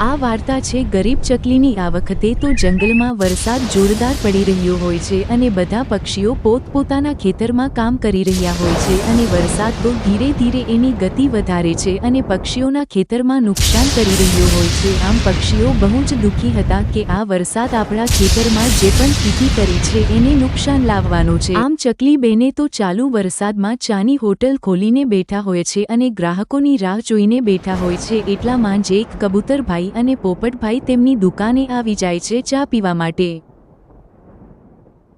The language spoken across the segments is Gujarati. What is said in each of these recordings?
આ વાર્તા છે, ગરીબ ચકલીની આ વખતે તો જંગલમાં વરસાદ જોરદાર પડી રહ્યો હોય છે અને બધા પક્ષીઓ પોતપોતાના ખેતરમાં કામ કરી રહ્યા હોય છે અને વરસાદ તો ધીરે ધીરે એની ગતિ વધારે છે અને પક્ષીઓના ખેતરમાં નુકસાન કરી રહ્યો હોય છે. આમ પક્ષીઓ બહુ જ દુઃખી હતા કે આ વરસાદ આપણા ખેતરમાં જે પણ ખેતી કરી છે એને નુકસાન લાવવાનો છે. આમ ચકલી બેને તો ચાલુ વરસાદમાં ચાની હોટલ ખોલીને બેઠા હોય છે અને ગ્રાહકોની રાહ જોઈને બેઠા હોય છે. એટલામાં જ એક કબૂતરભાઈ અને પોપટભાઈ તેમની દુકાને આવી જાય છે ચા પીવા માટે.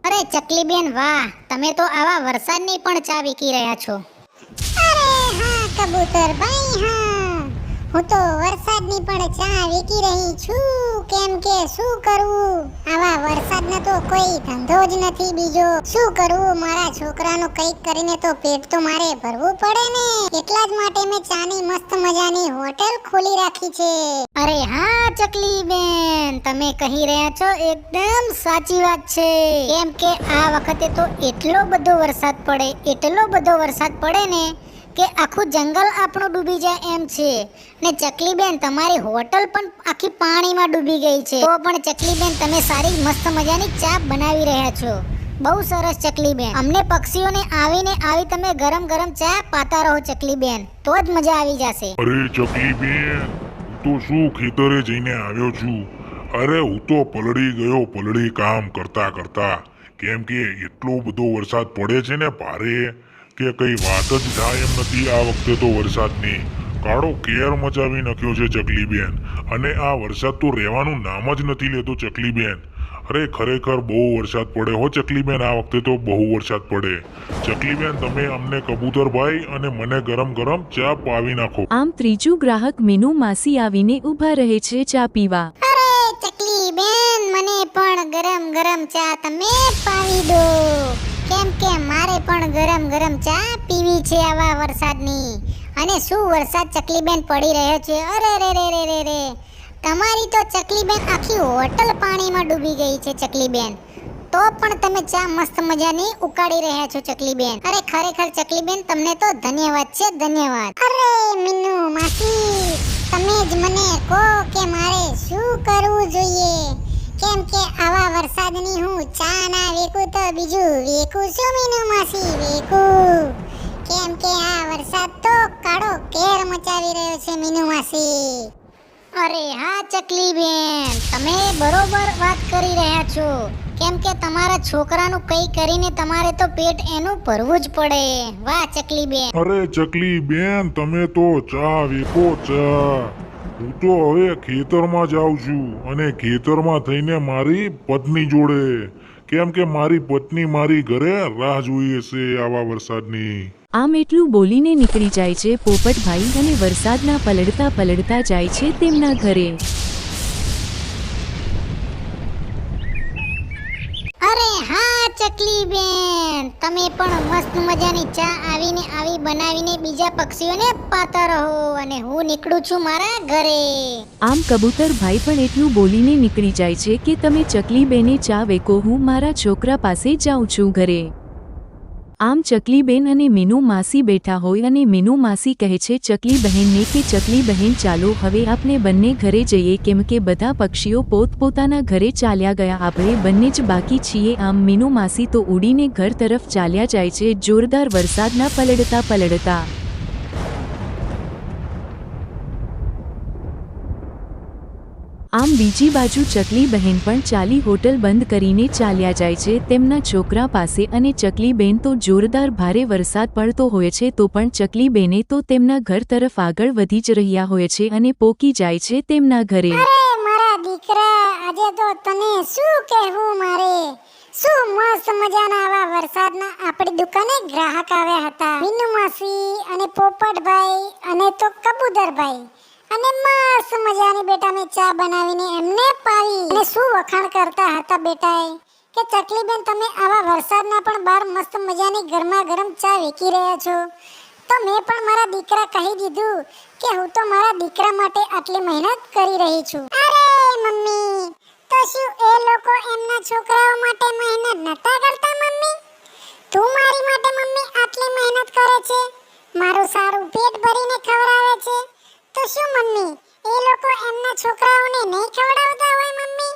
અરે ચકલી બેન વાહ, તમે તો આવા વરસાદની પણ ચા વીકી રહ્યા છો. અરે હા કબૂતર ભાઈ હા. હું તો વરસાદની પણ ચા વીકી રહી છું. કેમ કે શું કરવું આવા વરસાદનો તો કોઈ ધંધો જ નથી બીજો. શું કરવું મારા છોકરાનું કંઈક કરીને તો પેટ તો મારે ભરવું પડે ને. એટલા જ માટે મેં ચાની મસ્ત મજાની હોટેલ ખોલી રાખી છે. અરે હા, ચકલી બેન, તમે કહી રહ્યા છો એકદમ સાચી વાત છે. કેમ કે આ વખતે તો એટલો બધો વરસાદ પડે, એટલો બધો વરસાદ પડે ને કે આખું જંગલ આપણું ડૂબી જાય એમ છે. ને ચકલીબેન, તમારી હોટલ પણ આખી પાણીમાં ડૂબી ગઈ છે. તો પણ ચકલીબેન, તમે સારી મસ્ત મજાની ચા બનાવી રહ્યા છો. બહુ સરસ ચકલીબેન. અમને પક્ષીઓને આવીને આવી તમે ગરમ ગરમ ચા પાતા રહો ચકલીબેન. તો જ મજા આવી જશે. અરે ચકલીબેન તો શું ખેતરે જઈને આવ્યો છું? અરે હું તો પલળી ગયો, પલળી કામ કરતા કરતા. કેમ કે એટલો બધો વરસાદ પડે છે ને ભારે. કે કઈ વાત જ થાય એમ નથી આ વખતે તો વરસાદની. કાળો કેર મચાવી નાખ્યો છે ચકલીબેન. અને આ વરસાદ તો રહેવાનું નામ જ નથી લેતો ચકલીબેન. અરે ખરેખર બહુ વરસાદ પડે હો ચકલીબેન આ વખતે તો બહુ વરસાદ પડે. ચકલીબેન તમે અમને કબૂતરભાઈ અને મને ગરમ ગરમ ચા પાવી નાખો. આમ ત્રીજું ગ્રાહક મીનુ માસી આવીને ઊભા રહે છે ચા પીવા. અરે ચકલીબેન મને પણ ગરમ ગરમ ચા તમે પાવી દો. કેમ કે મારે પણ ગરમ ગરમ ચા પીવી છે આવા વરસાદની. અને શું વરસાદ ચકલીબેન પડી રહ્યો છે? અરે રે રે રે રે રે તમારી તો ચકલીબેન આખી હોટલ પાણીમાં ડૂબી ગઈ છે ચકલીબેન. તો પણ તમે ચા મસ્ત મજાની ઉકાળી રહ્યા છો ચકલીબેન. અરે, ખરેખર ચકલીબેન, તમને તો ધન્યવાદ છે, ધન્યવાદ. અરે, મીનુ માસી, તમે જ મને કહો કે મારે શું કરવું જોઈએ? કેમ કે આવા વરસાદની હું ચા ના વેકું તો બીજું વેકું શું મીનુ માસી વેકું? કેમ કે આ વરસાદ તો કાળો કેર મચાવી રહ્યો છે મીનુ માસી અરે હા, ચકલી બેન, તમે બરોબર વાત કરી રહ્યા છો. કેમ કે તમારા છોકરાનું કઈ કરીને તમારે તો પેટ એનું ભરવું જ પડે. વાહ, ચકલી બેન. અરે ચકલી બેન, તમે તો ચા વેકો ચા. હું તો હવે ખેતરમાં જાઉં છું અને ખેતરમાં થઈને મારી પત્ની જોડે. કેમ કે મારી પત્ની મારી ઘરે રાહ જોઈએ છે આવા વરસાદની. આમ એટલું બોલીને નીકળી જાય છે પોપટભાઈ અને વરસાદના પલડતા પલડતા જાય છે તેમના ઘરે. અરે હા ચકલી બેન તમે પણ મસ્ત મજાની ચા આવીને આવી બનાવીને બીજા પક્ષીઓને પાતા રહો અને હું નીકળું છું મારા ઘરે. આમ કબૂતર ભાઈ પણ એટલું બોલીને નીકળી જાય છે કે તમે ચકલી બેને ચા વેકો, હું મારા છોકરા પાસે જાઉં છું ઘરે. આમ ચકલીબેન અને મીનુ માસી બેઠા હોય અને મીનુ માસી કહે છે ચકલી બહેનને કે ચકલી બહેન ચાલો, હવે આપણે બંને ઘરે જઈએ કેમ કે બધા પક્ષીઓ પોતપોતાના ઘરે ચાલ્યા ગયા. આપણે બંને જ બાકી છીએ. આમ મીનુ માસી તો ઉડીને ઘર તરફ ચાલ્યા જાય છે, જોરદાર વરસાદના પલડતા પલળતા. આમ બીજી બાજુ ચકલી બહેન પણ ચાલી હોટલ બંધ કરીને ચાલ્યા જાય છે. તેમના છોકરા પાસે અને ચકલી બેન તો જોરદાર ભારે વરસાદ પડતો હોય છે તો પણ ચકલી બેને તો તેમના ઘર તરફ આગળ વધી જ રહ્યા હોય છે અને પોકી જાય છે તેમના ઘરે. મારા દીકરા, આજે તને શું કહેવું મારે? શું મસ્ત મજાના આવા વરસાદના આપણી દુકાને ગ્રાહક આવ્યા હતા? મીનુ અને પોપટભાઈ અને તો કબૂતરભાઈ. અને મસ્ત મજાની બેટા મેં ચા બનાવીને એમને પાવી અને શું વખાણ કરતા હતા બેટાએ? કે ચકલીબેન, તમે આવા વરસાદના પણ બહાર મસ્ત મજાની ગરમા ગરમ ચા વેચી રહ્યા છો. તો મેં પણ મારા દીકરા કહી દીધું કે હું તો મારા દીકરા માટે આટલી મહેનત કરી રહી છું. અરે મમ્મી, તો શું એ લોકો એમના છોકરાઓ માટે મહેનત નતા કરતા મમ્મી? તું મારી માટે મમ્મી આટલી મહેનત કરે છે? મારું સારું પેટ ભરીને ખવડાવે છે? તો શું, મમ્મી? એ લોકો એમના છોકરાઓને નહીં ખવડાવતા હોય, મમ્મી?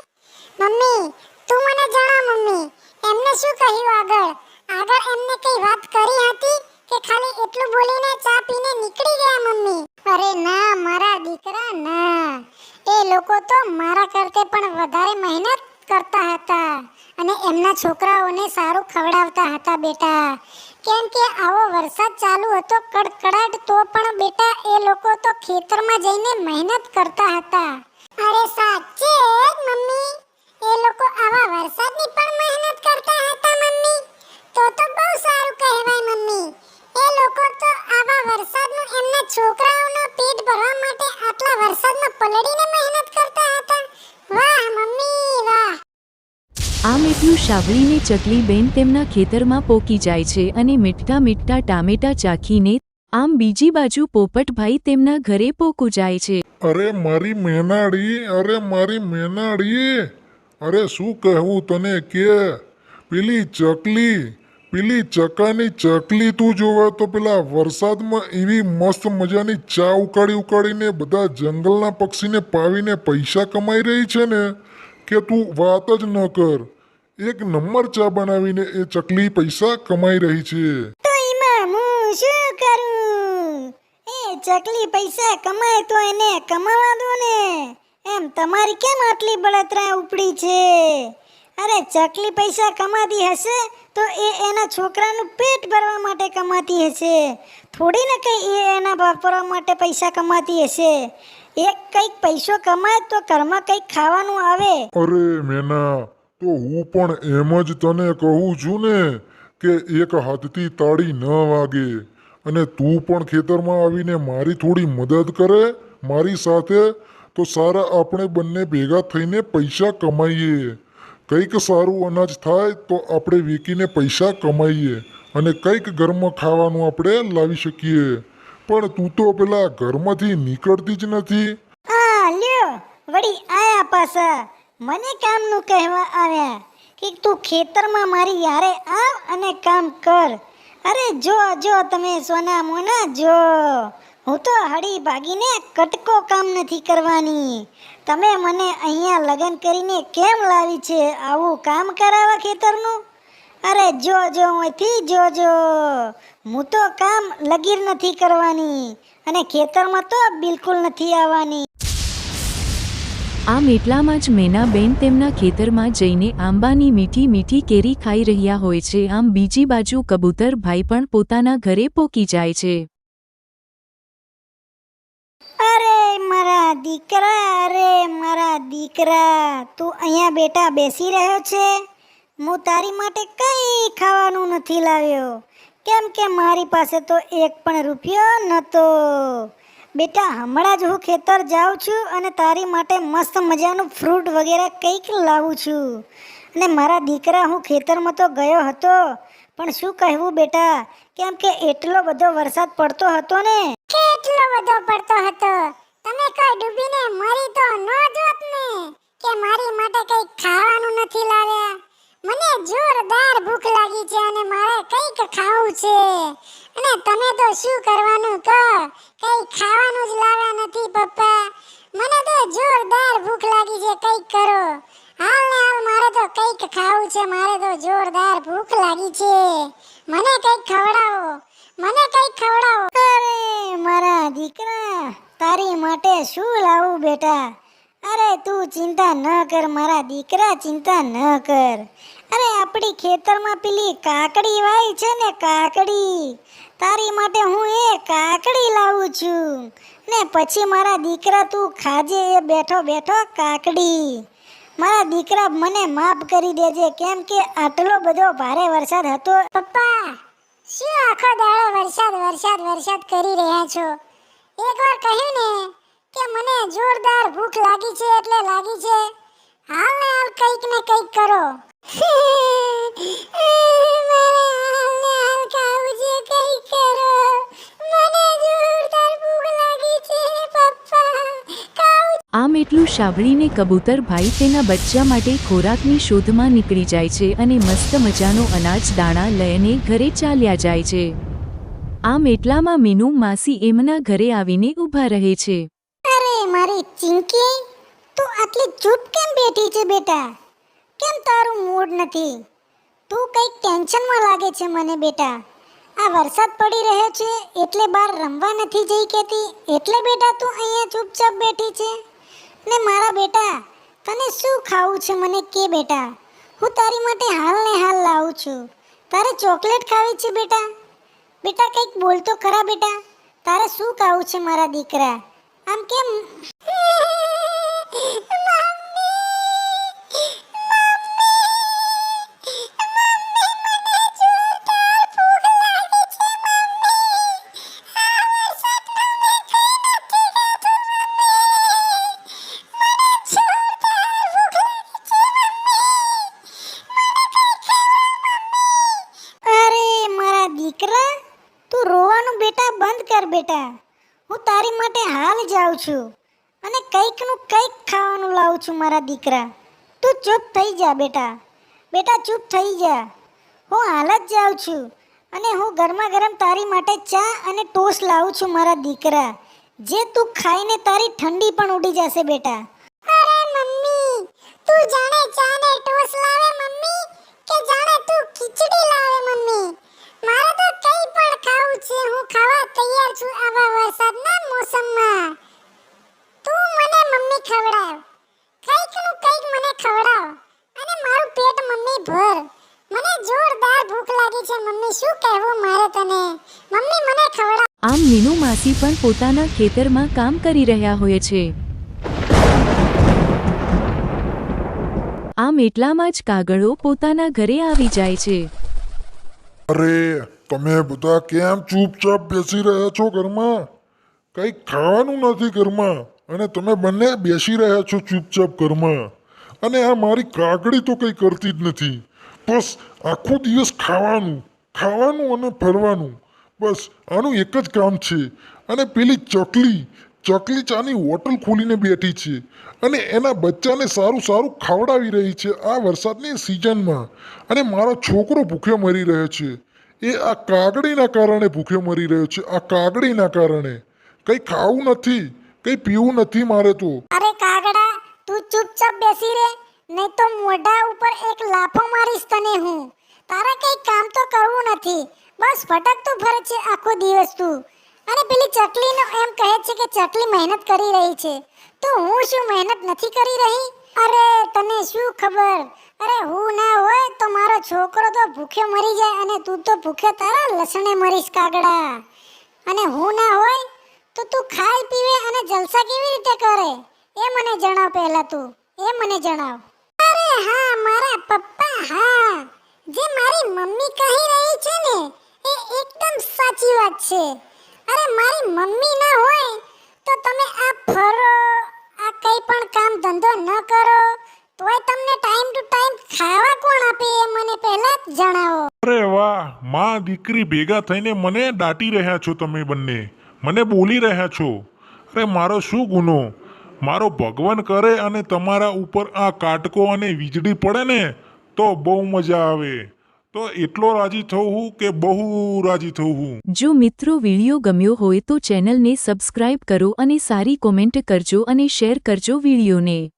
મમ્મી, તું મને જણાવ મમ્મી. એમને શું કહ્યું આગળ? આગળ એમને કઈ વાત કરી હતી કે ખાલી એટલું બોલીને ચા પીને નીકળી ગયા, મમ્મી? અરે ના, મારા દીકરા, ના. એ લોકો તો મારા કરતે પણ વધારે મહેનત કરતા હતા અને એમના છોકરાઓને સારું ખવડાવતા હતા, બેટા. કેમ કે આવો વરસાદ ચાલુ હતો કડકડાટ, તો પણ બેટા એ લોકો તો ખેતરમાં જઈને મહેનત કરતા હતા. અરે સાચે સાંભળીને ચકલીબેન તેમના ખેતરમાં પોકી જાય છે અને મીઠા મીઠા ટામેટા ચાખીને આમ બીજી બાજુ પોપટભાઈ તેમના ઘરે પોકું જાય છે. અરે મારી મેનાડી, અરે મારી મેનાડી. અરે શું કહેવું તને કે પેલી ચકલી, પેલી ચકાની ચકલી તું જોવે તો પેલા વરસાદમાં એવી મસ્ત મજાની ચા ઉકાળી ઉકાળીને બધા જંગલના પક્ષીને પાવીને પૈસા કમાઈ રહી છે ને? કે તું વાત જ ન કર. એક નંબર ચા બનાવીને એ ચકલી પૈસા કમાઈ રહી છે. તો એમાં હું શું કરું? એ ચકલી પૈસા કમાય તો એને કમાવા દો ને. એમ તમારી કેમ આટલી બળતરા ઉપડી છે? અરે ચકલી પૈસા કમાતી હશે તો એ એના છોકરાનું પેટ ભરવા માટે કમાતી હશે. થોડી ને કંઈ એ એના વાપરવા માટે પૈસા કમાતી હશે. એક કંઈક પૈસો કમાય તો ઘરમાં કંઈક ખાવાનું આવે. અરે મેના તો હું પણ એમ જ તને કહું છું ને કે એક હાથથી તાળી ન વાગે. અને તું પણ ખેતરમાં આવીને મારી થોડી મદદ કરે, મારી સાથે, તો સારા આપણે બંને ભેગા થઈને પૈસા કમાઈએ. કંઈક સારું અનાજ થાય તો આપણે વેચીને પૈસા કમાઈએ અને કંઈક ઘરમાં ખાવાનું આપણે લાવી શકીએ. પણ તું તો પેલા ઘરમાંથી નીકળતી જ નથી. વળી આયા પાછા. મને કામનું કહેવા આવ્યા કે તું ખેતરમાં મારી યારે આવ અને કામ કર. અરે જો જો, તમે સોના મોના જો. હું તો હળી ભાગીને કટકો કામ નથી કરવાની. તમે મને અહીંયા લગ્ન કરીને કેમ લાવી છે? આવું કામ કરાવવા ખેતરનું? અરે જો જો, અહીંથી જો જો. હું તો કામ લગીર નથી કરવાની અને ખેતરમાં તો બિલકુલ નથી આવવાની. આમ એટલામાં જ મેનાબેન તેમના ખેતરમાં જઈને આંબાની મીઠી મીઠી કેરી ખાઈ રહ્યા હોય છે. આમ બીજી બાજુ કબૂતરભાઈ પણ પોતાના ઘરે પોકી જાય છે. અરે મારા દીકરા, અરે મારા દીકરા, તું અહીંયા બેટા બેસી રહ્યો છે? હું તારી માટે કંઈ ખાવાનું નથી લાવ્યો. કેમ કે મારી પાસે તો એક પણ રૂપિયો નહોતો. બેટા, હમણાં જ હું ખેતર જાઉં છું અને તારી માટે મસ્ત મજાનું ફ્રૂટ વગેરે કંઈક લાવું છું. અને મારા દીકરા, હું ખેતરમાં તો ગયો હતો, પણ શું કહેવું બેટા? કેમ કે એટલો બધો વરસાદ પડતો હતો ને. કેટલો બધો પડતો હતો? તમે કોઈ ડૂબીને મરી તો ન જોત ને, કે મારી માટે કઈ ખાવાનું નથી લાવ્યા. મને જોરદાર ભૂખ લાગી છે અને મારે કંઈક ખાવું છે. અને તમે તો શું કરવાનું કહો? કઈ ખાવાનું જ લાવ્યા નથી, પપ્પા. મને તો જોરદાર ભૂખ લાગી છે, કંઈક કરો. હાલ ને હાલ મારે તો કંઈક ખાવું છે, મારે તો જોરદાર ભૂખ લાગી છે. મને કંઈક ખવડાવો, મને કંઈક ખવડાવો. અરે, મારા દીકરા, તારી માટે શું લાવું બેટા? અરે તું ચિંતા ન કર, મારા દીકરા ચિંતા ન કર. અરે આપણી ખેતરમાં પેલી કાકડી વાય છે ને કાકડી. તારી માટે હું એ કાકડી લાવું છું. ને પછી મારા દીકરા તું ખાજે એ બેઠો બેઠો કાકડી. મારા દીકરા મને માફ કરી દેજે, કેમ કે આટલો બધો ભારે વરસાદ હતો. પપ્પા, શું આખો દાડો વરસાદ વરસાદ વરસાદ કરી રહ્યા છો? એકવાર કહ્યું ને. કે મને જોરદાર ભૂખ લાગી છે એટલે લાગી છે. હાલ ને હાલ કંઈક ને કંઈક કરો. આમ એટલું સાંભળીને કબૂતરભાઈ તેના બચ્ચા માટે ખોરાકની શોધમાં નીકળી જાય છે અને મસ્ત મજાનો અનાજ દાણા લઈને ઘરે ચાલ્યા જાય છે. આમ એટલામાં મીનુ માસી એમના ઘરે આવીને ઊભા રહે છે. મારી ચિંકી? તું આટલી ચૂપ કેમ બેઠી છે બેટા? કેમ તારું મૂડ નથી? તું કંઈક ટેન્શનમાં લાગે છે મને બેટા. આ વરસાદ પડી રહ્યો છે, એટલે બહાર રમવા નથી જઈ કહેતી. એટલે બેટા તું અહીંયા ચૂપચાપ બેઠી છે? ને મારા બેટા, તને શું ખાવું છે મને કે બેટા? હું તારી માટે હાલ ને હાલ લાવું છું. તારે ચોકલેટ ખાવી છે બેટા? બેટા કંઈક બોલતો ખરા બેટા. તારે શું ખાવું છે મારા દીકરા? આમ કેમ? મારા દીકરા. તું ચૂપ થઈ જા બેટા. બેટા, ચૂપ થઈ જા. હું હાલ જ જાઉં છું અને હું ગરમા ગરમ તારી માટે ચા અને ટોસ્ટ લાવું છું મારા દીકરા. જે તું ખાઈને તારી ઠંડી પણ ઉડી જશે બેટા. અરે મમ્મી, તું જાણે ચા ને ટોસ્ટ લાવે મમ્મી કે જાણે તું ખીચડી લાવે મમ્મી? મારે તો કંઈ પણ ખાવું છે, હું ખાવા તૈયાર છું આવા વરસાદના મોસમમાં. તું મને મમ્મી ખવડાવ. કંઈકનું કંઈક મને ખવડાવ. અને મારું પેટ મમ્મી ભર. મને જોરદાર ભૂખ લાગી છે. મમ્મી શું કહેવું મારે તને? મમ્મી મને ખવડાવ. આમ મીનુ માસી પણ પોતાના ખેતરમાં કામ કરી રહ્યા હોય છે. આમ એટલામાં જ કાગળો પોતાના ઘરે આવી જાય છે. અરે તમે બધા કેમ ચૂપચાપ બેસી રહ્યા છો ઘરમાં? કંઈક ખાવાનું નથી ઘરમાં. અને તમે બંને બેસી રહ્યા છો ચૂપચાપ ઘરમાં. અને આ મારી કાગડી તો કંઈ કરતી જ નથી. બસ, આખો દિવસ ખાવાનું ખાવાનું અને ફરવાનું. બસ, આનું એક જ કામ છે. અને પેલી ચકલી ચકલી ચાની હોટલ ખોલીને બેઠી છે. અને એના બચ્ચાને સારું સારું ખવડાવી રહી છે આ વરસાદની સિઝનમાં. અને મારો છોકરો ભૂખ્યો મરી રહ્યો છે. એ આ કાગડીના કારણે ભૂખ્યો મરી રહ્યો છે. આ કાગડીના કારણે. કંઈ ખાવું નથી. કંઈ પીવું નથી મારે તો. અરે કાગડા, તું ચૂપચાપ બેસી રે, નહીં તો મોઢા ઉપર એક લાફો મારીશ તને હું. તારે કઈ કામ તો કરવું નથી. બસ ભટકતું ફરે છે આખો દિવસ તું. અને પેલી ચકલીનો એમ કહે છે કે ચકલી મહેનત કરી રહી છે. તો હું શું મહેનત નથી કરી રહી? અરે તને શું ખબર? અરે હું ના હોય તો મારો છોકરો તો ભૂખ્યો મરી જાય અને તું તો ભૂખ્યો તારા લસણે મરીશ કાગડા. અને હું ના હોય તો તું ખાય, પીવે અને જલસા કેવી રીતે કરે? એ મને જણાવ પહેલા તું. એ મને જણાવ. અરે હા, મારા પપ્પા, હા. જે મારી મમ્મી કહી રહી છે ને, એ એકદમ સાચી વાત છે. અરે મારી મમ્મી ના હોય, તો તમે આ ફરો, આ કંઈ પણ કામ ધંધો ન કરો, તોય તમને ટાઈમ ટુ ટાઈમ ખાવા કોણ આપે એ મને પહેલા જણાવો. અરે વાહ, માં દીકરી ભેગા થઈને મને દાટી રહ્યા છો તમે બંને. મને બોલી રહ્યા છો. અરે, મારો શું ગુનો? મારો ભગવાન કરે અને તમારા ઉપર આ કાટકો અને વીજળી પડે ને, તો બહુ મજા આવે. તો એટલો રાજી થઉં હું કે બહુ રાજી થઉં હું. જો મિત્રો વીડિયો ગમ્યો હોય તો ચેનલને સબસ્ક્રાઇબ કરો અને સારી કોમેન્ટ કરજો અને શેર કરજો વિડીયોને.